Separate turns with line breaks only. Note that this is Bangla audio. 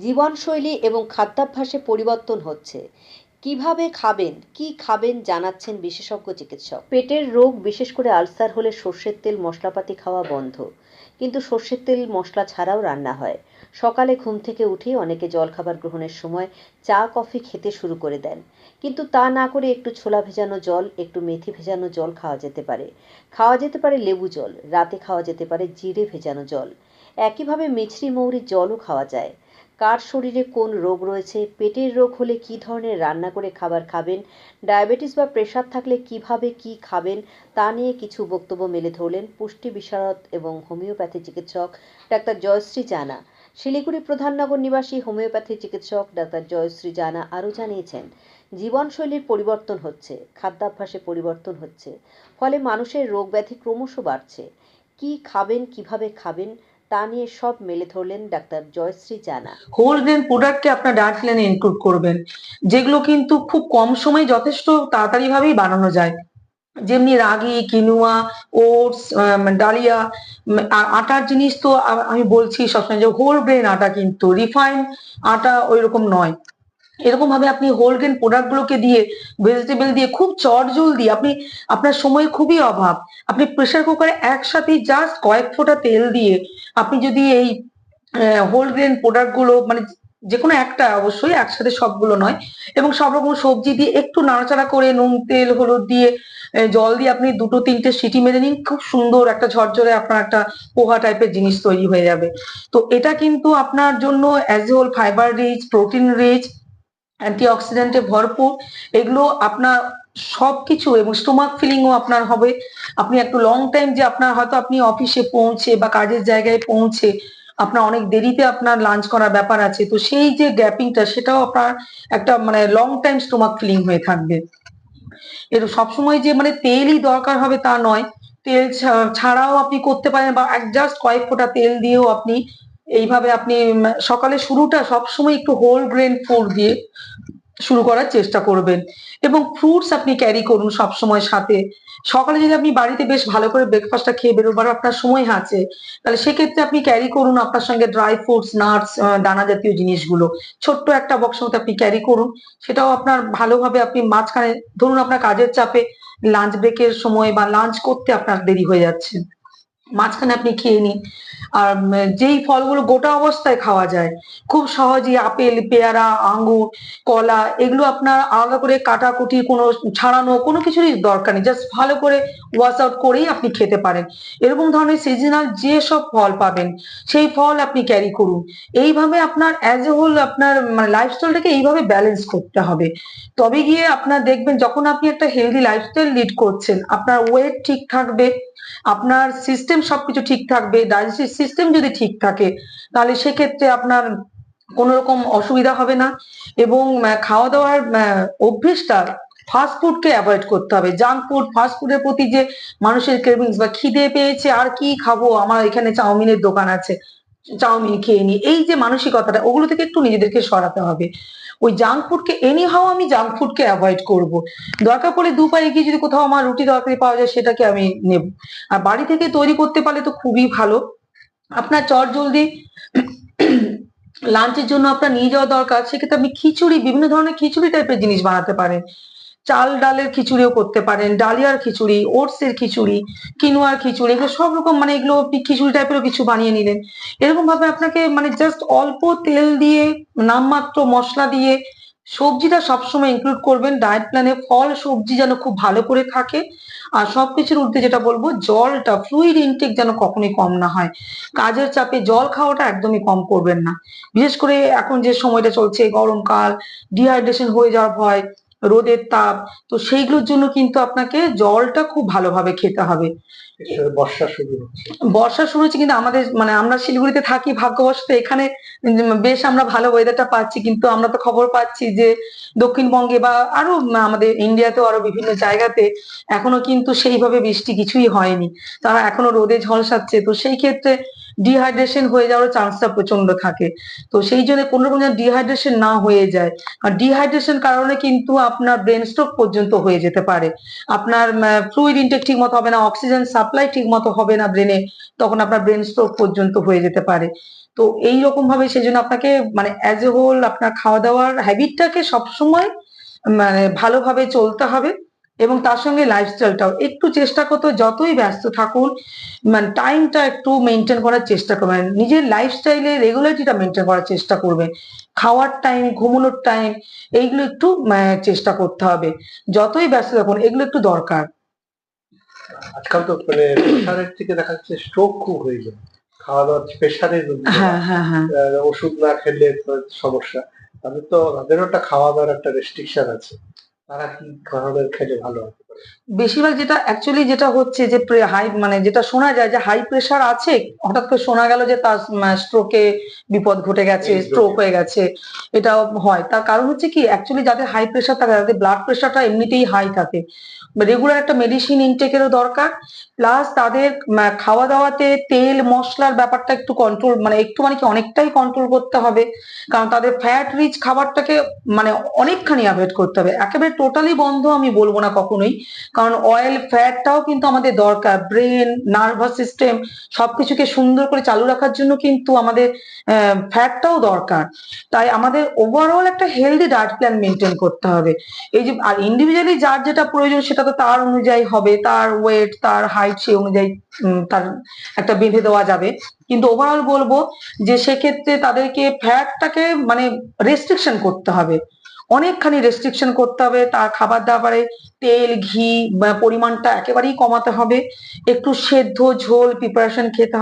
জীবনশৈলী এবং খাদ্যাভ্যাসে পরিবর্তন হচ্ছে। কীভাবে খাবেন, কি খাবেন জানাচ্ছেন বিশেষজ্ঞ চিকিৎসক। পেটের রোগ, বিশেষ করে আলসার হলে সর্ষের তেল, মশলাপাতি খাওয়া বন্ধ। কিন্তু সর্ষের তেল, মশলা ছাড়াও রান্না হয়। সকালে ঘুম থেকে উঠেই অনেকে জলখাবার গ্রহণের সময় চা, কফি খেতে শুরু করে দেন। কিন্তু তা না করে একটু ছোলা ভেজানো জল, একটু মেথি ভেজানো জল খাওয়া যেতে পারে। খাওয়া যেতে পারে লেবু জল, রাতে খাওয়া যেতে পারে জিরে ভেজানো জল। একইভাবে মিছরি মৌরির জলও খাওয়া যায়। কার শরীরে কোন রোগ রয়েছে, পেটের রোগ হলে কী ধরনের রান্না করে খাবার খাবেন, ডায়াবেটিস বা প্রেশার থাকলে কীভাবে কি খাবেন, তা নিয়ে কিছু বক্তব্য মেলে ধরলেন পুষ্টি বিশারদ এবং হোমিওপ্যাথি চিকিৎসক ডাক্তার জয়শ্রী জানা। শিলিগুড়ি প্রধাননগর নিবাসী হোমিওপ্যাথি চিকিৎসক ডাক্তার জয়শ্রী জানা আরও জানিয়েছেন, জীবনশৈলীর পরিবর্তন হচ্ছে, খাদ্যাভ্যাসে পরিবর্তন হচ্ছে, ফলে মানুষের রোগ ব্যাধি ক্রমশ বাড়ছে। কি খাবেন, কীভাবে খাবেন তা নিয়ে সব মেলে ধরলেন ডাক্তার জয়শ্রী জানা।
হোল গ্রেন প্রোডাক্টকে আপনার ডায়েট প্ল্যানে ইনক্লুড করবেন, যেগুলো কিন্তু খুব কম সময়ে যথেষ্ট তাড়াতাড়ি ভাবেই বানানো যায়। যেমনি রাগি, কিনুয়া, ওটস ডালিয়া আটার জিনিস তো আমি বলছি সবসময় যে হোল গ্রেন আটা কিন্তু রিফাইন আটা ওই রকম নয়। এরকম ভাবে আপনি হোল গ্রেন প্রোডাক্ট গুলোকে দিয়ে ভেজিটেবল দিয়ে খুব চট জলদি আপনি, আপনার সময়ের খুবই অভাব। আপনি প্রেসার কুকারে একসাথে জাস্ট কয়েক ফোঁটা তেল দিয়ে আপনি যদি এই হোল গ্রেন প্রোডাক্টগুলো মানে যে কোনো একটা অবশ্যই একসাথে সবগুলো নয় এবং সব রকম সবজি দিয়ে একটু নাড়াচাড়া করে নুন, তেল, হলুদ দিয়ে জল দিয়ে আপনি দুটো তিনটে সিটি মেরে নিন, খুব সুন্দর একটা ঝরঝরে আপনার একটা পোহা টাইপের জিনিস তৈরি হয়ে যাবে। তো এটা কিন্তু আপনার জন্য as a whole fibre rich protein rich অ্যান্টিঅক্সিডেন্টে ভরপুর, এগুলো আপনার সবকিছু এবং স্টোমাক ফিলিংও আপনার হবে। আপনি একটু লং টাইম যে আপনার হয়তো আপনি অফিসে পৌঁছে বা কাজের জায়গায় পৌঁছে আপনার অনেক দেরিতে আপনার লাঞ্চ করার ব্যাপার আছে, তো সেই যে গ্যাপিংটা সেটাও আপনার একটা মানে লং টাইম স্টোমাক ফিলিং হয়ে থাকবে। এর সবসময় যে মানে তেলই দরকার হবে তা নয়। তেল ছাড়াও আপনি করতে পারেন বা জাস্ট কয়েক ফোঁটা তেল দিয়েও আপনি এইভাবে আপনি সকালে শুরুটা সবসময় একটু হোল গ্রেন ফুড দিয়ে শুরু করার চেষ্টা করবেন। এবং ফ্রুটস আপনি ক্যারি করুন সব সময় সাথে। সকালে যদি আপনি বাড়িতে বেশ ভালো করে ব্রেকফাস্টটা খেয়ে বেরোবার আপনার সময় আছে, তাহলে সেক্ষেত্রে আপনি ক্যারি করুন আপনার সঙ্গে ড্রাই ফ্রুটস নাটস দানা জাতীয় জিনিসগুলো। ছোট্ট একটা বক্সের মধ্যে আপনি ক্যারি করুন। সেটাও আপনার ভালোভাবে আপনি মাঝখানে, ধরুন আপনার কাজের চাপে লাঞ্চ ব্রেকের সময় বা লাঞ্চ করতে আপনার দেরি হয়ে যাচ্ছে। মাঝখানে আপনি খেয়ে নিন। আর যেই ফলগুলো গোটা অবস্থায় খাওয়া যায়, খুব সহজেই আপেল, পেয়ারা, আঙ্গুর, কলা, এগুলো আপনার আলাদা করে কাটাকুটি, কোনো ছাড়ানো, কোনো কিছুরই দরকার নেই। জাস্ট ভালো করে ওয়াশ আউট করেই আপনি খেতে পারেন। এরকম ধরনের সিজনাল যে সব ফল পাবেন, সেই ফল আপনি ক্যারি করুন। এইভাবে আপনার অ্যাজ এ হোল আপনার মানে লাইফস্টাইলটাকে এইভাবে ব্যালেন্স করতে হবে। তবে গিয়ে আপনার দেখবেন, যখন আপনি একটা হেলদি লাইফস্টাইল লিড করছেন, আপনার ওয়েট ঠিক থাকবে, আপনার সিস্টেম সবকিছু ঠিক থাকবে ডাইজেস্টিভ সিস্টেম যদি ঠিক থাকে, তাহলে সেক্ষেত্রে আপনার কোনো রকম অসুবিধা হবে না এবং খাওয়া দাওয়ার অভ্যেসটা ফাস্টফুডকে অ্যাভয়েড করতে হবে। জাঙ্ক ফুড ফাস্টফুডের প্রতি যে মানুষের ক্রেভিংস বা খিদে পেয়েছে, আর কি খাব? আমার এখানে চাউমিনের দোকান আছে। চাউমিন খেয়ে নি এই যে মানসিকতাটা, ওগুলো থেকে একটু নিজেদেরকে সরাতে হবে। ওই জাঙ্ক ফুডকে এনি হাও আমি জাঙ্ক ফুডকে অ্যাভয়েড করব। দরকার পড়লে দু পায়ে গিয়ে যদি কোথাও আমার রুটি তরকারি পাওয়া যায়, সেটাকে আমি নেব। আর বাড়ি থেকে তৈরি করতে পারলে তো খুবই ভালো। আপনার চট জলদি লাঞ্চের জন্য আপনার নিয়ে যাওয়া দরকার। সেক্ষেত্রে আপনি খিচুড়ি, বিভিন্ন ধরনের খিচুড়ি টাইপের জিনিস বানাতে পারেন। চাল ডালের খিচুড়িও করতে পারেন, ডালিয়ার খিচুড়ি ওটস এর খিচুড়ি, কিনোয়ার খিচুড়ি, এগুলো সব রকম মানে এগুলো খিচুড়ি টাইপেরও কিছু বানিয়ে নিলেন। এরকম ভাবে আপনাকে মানে জাস্ট অল্প তেল দিয়ে, নামমাত্র মশলা দিয়ে সবজিটা সবসময় ইনক্লুড করবেন ডায়েট প্ল্যানে ফল, সবজি যেন খুব ভালো করে থাকে। আর সবকিছুর ঊর্ধ্বে যেটা বলব, জলটা ফ্লুইড ইনটেক যেন কখনোই কম না হয়। কাজের চাপে জল খাওয়াটা একদমই কম করবেন না। বিশেষ করে এখন যে সময়টা চলছে, গরমকাল ডিহাইড্রেশন হয়ে যাওয়ার ভয় রোদের তাপ তো সেইগুলোর জন্য কিন্তু আপনাকে জলটা খুব ভালোভাবে খেতে হবে।
বর্ষা শুরু হচ্ছে।
বর্ষা শুরু হচ্ছে কিন্তু আমাদের মানে আমরা শিলিগুড়িতে থাকি ভাগ্যবশত এখানে বেশ আমরা ভালো ওয়েদারটা পাচ্ছি কিন্তু আমরা তো খবর পাচ্ছি যে দক্ষিণবঙ্গে বা আরও আমাদের ইন্ডিয়াতেও আরও বিভিন্ন জায়গাতে এখনও কিন্তু সেইভাবে বৃষ্টি কিছুই হয়নি। তারা এখনও রোদে ঝলসাচ্ছে তো সেই ক্ষেত্রে ডিহাইড্রেশন হয়ে যাওয়ার চান্সটা প্রচণ্ড থাকে। তো সেই জন্য কোনো রকম ডিহাইড্রেশন না হয়ে যায়। আর ডিহাইড্রেশন কারণে কিন্তু আপনার ব্রেন স্ট্রোক পর্যন্ত হয়ে যেতে পারে। আপনার ফ্লুইড ইনটেক ঠিক মতো হবে না অক্সিজেন সাপ্লাই ঠিক মতো হবে না ব্রেনে তখন আপনার ব্রেন স্ট্রোক পর্যন্ত হয়ে যেতে পারে। তো এই রকম ভাবে সেই জন্য আপনাকে মানে অ্যাজ এ হোল আপনার খাওয়া দাওয়ার হ্যাবিটটাকে সবসময় মানে ভালোভাবে চলতে হবে। এবং তার সঙ্গে লাইফস্টাইলটাও একটু চেষ্টা করতে যতই ব্যস্ত থাকুন মানে টাইমটা একটু মেনটেন করার চেষ্টা করবেন। নিজের লাইফস্টাইলে রেগুলারিটিটা মেনটেন করার চেষ্টা করবেন। খাওয়ার টাইম ঘুমানোর টাইম এইগুলো একটু আহ, চেষ্টা করতে হবে। যতই ব্যস্ত থাকুন এগুলো একটু দরকার।
আজকাল তো মানে প্রেশারের থেকে দেখা যাচ্ছে স্ট্রোক খুব হয়ে যায় খাওয়া দাওয়া প্রেশারের ওষুধ না খেলে সমস্যা। তাদের তো তাদেরও একটা খাওয়া দাওয়ার একটা রেস্ট্রিকশন আছে। তারা কি ধরনের খেলে ভালো হতে পারে
বেশিরভাগ যেটা অ্যাকচুয়ালি যেটা হচ্ছে যে হাই মানে যেটা শোনা যায় যে হাই প্রেশার আছে হঠাৎ করে শোনা গেল যে তার স্ট্রোকে বিপদ ঘটে গেছে স্ট্রোক হয়ে গেছে এটা হয়। তার কারণ হচ্ছে কি অ্যাকচুয়ালি যাদের হাই প্রেশার থাকে তাদের ব্লাড প্রেশারটা এমনিতেই হাই থাকে। রেগুলার একটা মেডিসিন ইনটেকেরও দরকার প্লাস তাদের খাওয়া দাওয়াতে তেল মশলার ব্যাপারটা একটু কন্ট্রোল মানে একটু মানে কি অনেকটাই কন্ট্রোল করতে হবে কারণ তাদের ফ্যাট রিচ খাবারটাকে মানে অনেকখানি অ্যাভয়েড করতে হবে। একেবারে টোটালি বন্ধ আমি বলব না কখনোই। কারণ অয়েল ফ্যাটটাও কিন্তু আমাদের দরকার। ব্রেন নার্ভাস সিস্টেম সবকিছুকে সুন্দর করে চালু রাখার জন্য কিন্তু আমাদের ফ্যাটটাও দরকার। তাই আমাদের ওভারঅল একটা হেলদি ডায়েট প্ল্যান মেনটেন করতে হবে। এই যে, আর ইন্ডিভিজুয়ালি যার যেটা প্রয়োজন সেটা তো তার অনুযায়ী হবে, তার ওয়েট তার হাইট সেই অনুযায়ী তার একটা বেঁধে দেওয়া যাবে। কিন্তু ওভারঅল বলব যে, সেক্ষেত্রে তাদেরকে ফ্যাটটাকে মানে রেস্ট্রিকশন করতে হবে। অনেকখানি রেস্ট্রিকশন করতে হবে, তার খাবার দাবারে তেল, ঘি পরিমাণটা একেবারেই কমাতে হবে। একটু সেদ্ধ ঝোল প্রিপারেশন খেতে হবে।